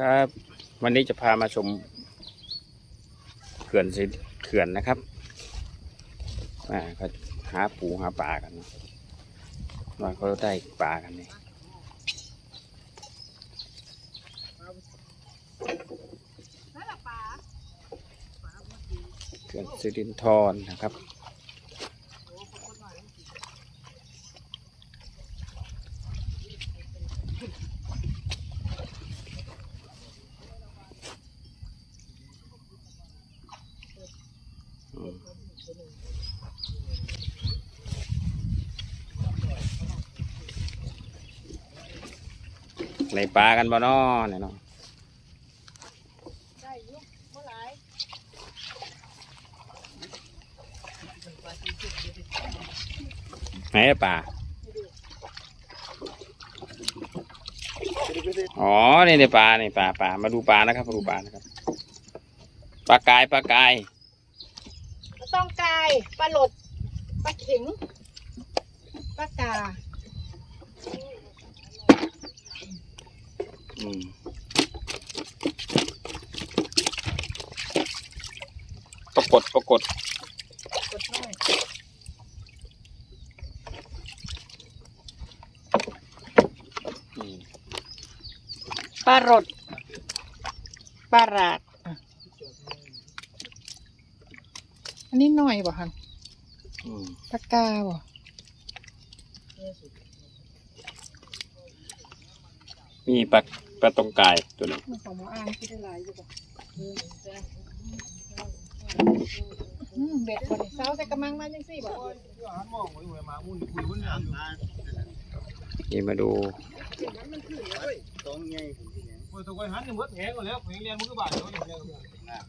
ครับ วันนี้จะพามาชมเขื่อนสิเขื่อนนะครับอ่าก็หาปูหาปลากันเนอะว่าเขาได้ปลากันนี่เขื่อนสิรินทรนะครับ ในปลากันบ่นอเนี่ยเนาะไหนปลา อ๋อ นี่ในปลานี่ปลาปลา มาดูปลานะครับ มาดูปลานะครับ ปลากาย ปลากายาต้องกายปลาหลดปลาเข็งปลากาอืมปรากฏปรากฏกดหน่อยอืม ปลาหลดปลาหลาด อะอันนี้หน่อยบ่ฮันอืมปลากาบ่มีปลาปลาตรงกายตัวหนึงมันของหมออ่างที่ได้หลายอยู่บ่อืมเบ็ดคนเศร้าใส่กระมังมาจังสี่บ่นี่มาดู โอ้ยตัวไอ้หันเนี่ยหมดแหงหมดแล้วแหงเรียนมึงก็บาดเนาะอย่างเงี้ย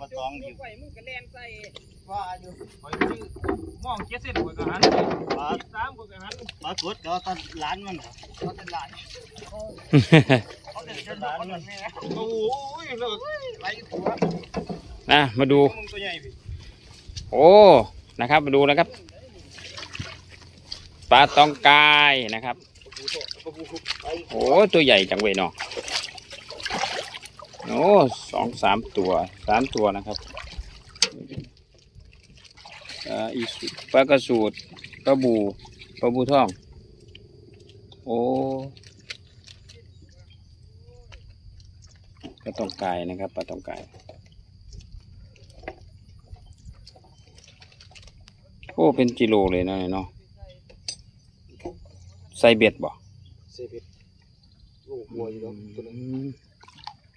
ปลาตองอยู่ว่าอยู่ไปมึงมองเจ็ดเส้นหัวกระหันปลาสามหัวกระหันปลากดก็ตัดล้านมันเหรอเขาจะหลานเขาจะจะหลานมันโอ้ยเลิกไรหัวนะมาดู โอ้นะครับมาดูนะครับปลาตองกายนะครับโอ้ตัวใหญ่จังเว้ยเนาะ โอ้สองสามตัวสามตัวนะครับอีสปลากระสูดปลาบูปลาบูทอง โอ้ปลาตองไกายนะครับปลาตองไกายโอ้เป็นกิโลเลยนะเนาะใส่เบ็ดบ่เซฟิตลูกหัวอยู่แล้วตัวนึง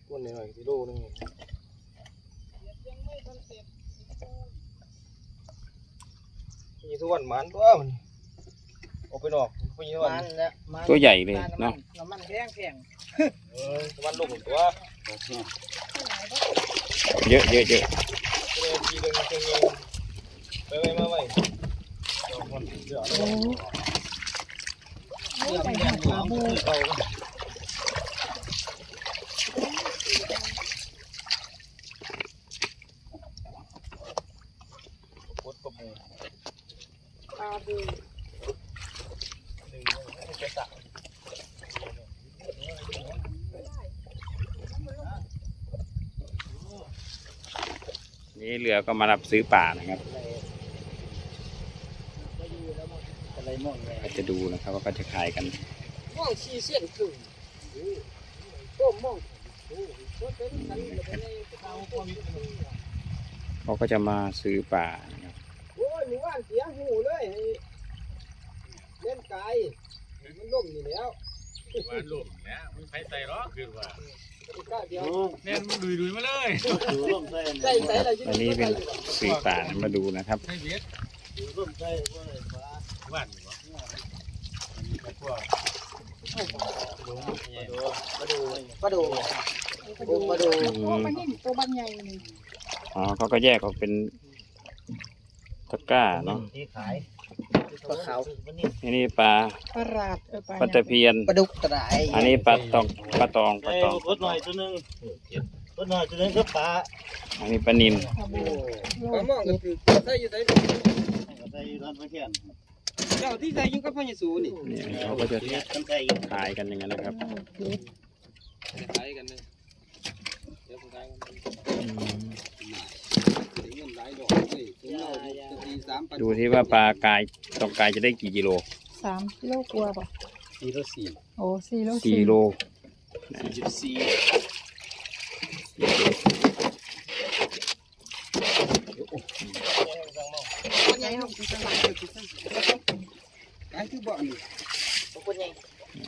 ตัวหน่อยกิโลนึงมีทุกวันมันตัวมันออกไปนอกมีทุกวันตัวใหญ่เลยเนาะน้ำมันแพงแพงวันลงตัวเยอะเยอะเยอะเลยทีเดินเชิงเองไปไปมาไปเดี๋ยวมันเดี๋ยวโอ้โอ้ไปหาปลาบูเอาป ดประมูปลาบูหนึ่งจะสักนี่เรือก็มารับซื้อป่านะครับก็จะดูนะครับว่าก็จะขายกันม่องชีเส้นครึ่งต้มม่องเขาก็จะมาซื้อป่า หมู่บ้านเสียหูเลยเล่นไก่มันล่มนี่แล้วว่าลมแล้วมันไปใส่ล้อคือว่าก้าเดียวแน่นมันดุยดุยๆมาเลยดูร่มใส่ใส่ใส่อะไรอันนี้เป็นซื้อป่านะมาดูนะครับใส่เบียดดูร่มใส่ว่าปลาว่านอยู่วะมาดูมาดูปลาดูมาดูโอ้มันนี่ตัวบางใหญ่นี่อ๋อเขาก็แยกออกเป็น ตะกร้าเนาะที่ขายปลาขาวอันนี้ปลาปลาหลาดเออปลาปลาตะเพียนปลาดุกตะไดอันนี้ปลาตองปลาตองปลาไอ้ตองกดหน่อยตัวนึงกดหน่อยตัวนึงก็ปลาอันนี้ปลานินปลาบูโลปลาหม้อก็คือใส่อยู่ใส่ใส่ร้านไปแค่นเจ้าที่ใส่อยู่กับพญสูนี่เนี่ยเขาก็จะกันใส่ขายกันอย่างนั้นนะครับโอเคใส่กันเลยอืมเงิน หลายดอกเลยถึงเราจะตีสามปันดูที่ว่าปลากายตองกายจะได้กี่กิโลสามกิโลกลัวาป่ะสี่ร้อยสี่โอ้สี่โลสี่โลสี่สิบสี่ขายที่บ้าน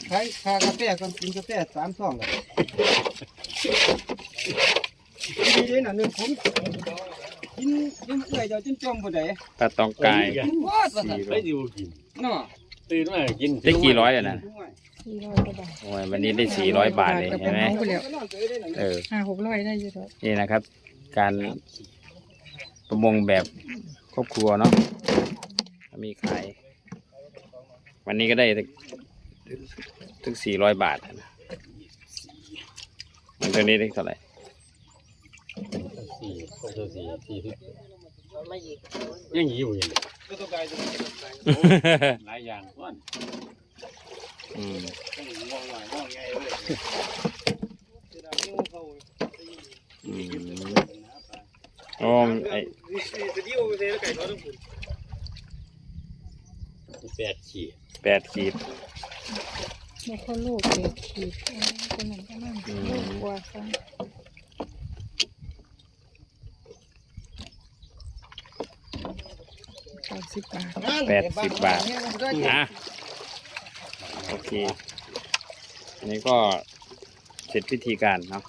ขายคากาแฟกันกินกาแฟสามซองเลยดีเลยนะหนึ่งผม กินกินเอื่อยเจ้าจนจมบ่ได้ปลาตองกายวาดว่าซั่นสี่โลไม่อยู่กินเนาะตื่นมากินได้กี่ร้อยอะนะสี่ร้อยกว่าบาทโอ้ยวันนี้ได้สี่ร้อยบาทเลยเห็นไหมเอาไปแล้วเออห้าหกร้อยได้อยู่แล้วนี่นะครับ การประมงแบบครอบครัวเนาะมีขาย วันนี้ก็ได้ถึงถึงสี่ร้อยบาทนะมันตัวนี้ได้เท่าไหร่ สี่คนตัวสี่สี่ที่ยังอยู่อย่างหลายอย่างก่อนอืมมองหน่อยมองไงเว้ยอืมโอ้ไอแปดขีดแปดขีดแล้วเขาลูกเด็กขีดอ๋อเป็นหนังก็นั่งลูกกลัวซะ แปดสิบบาทแปดสิบบาทอะโอเค อันนี้ก็เสร็จพิธีการเนาะ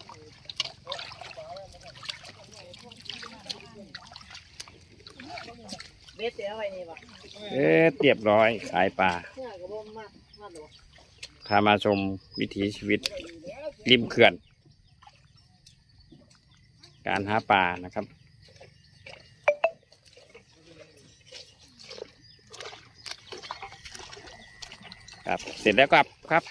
เบ็ดเสียไว้นี่บ่เอ๊ะเรียบร้อยขายปลาเมื่อก็บ่มามาโดพามาชมวิถีชีวิตริมเขื่อน การหาปลานะครับ ครับ เสร็จแล้วครับครับ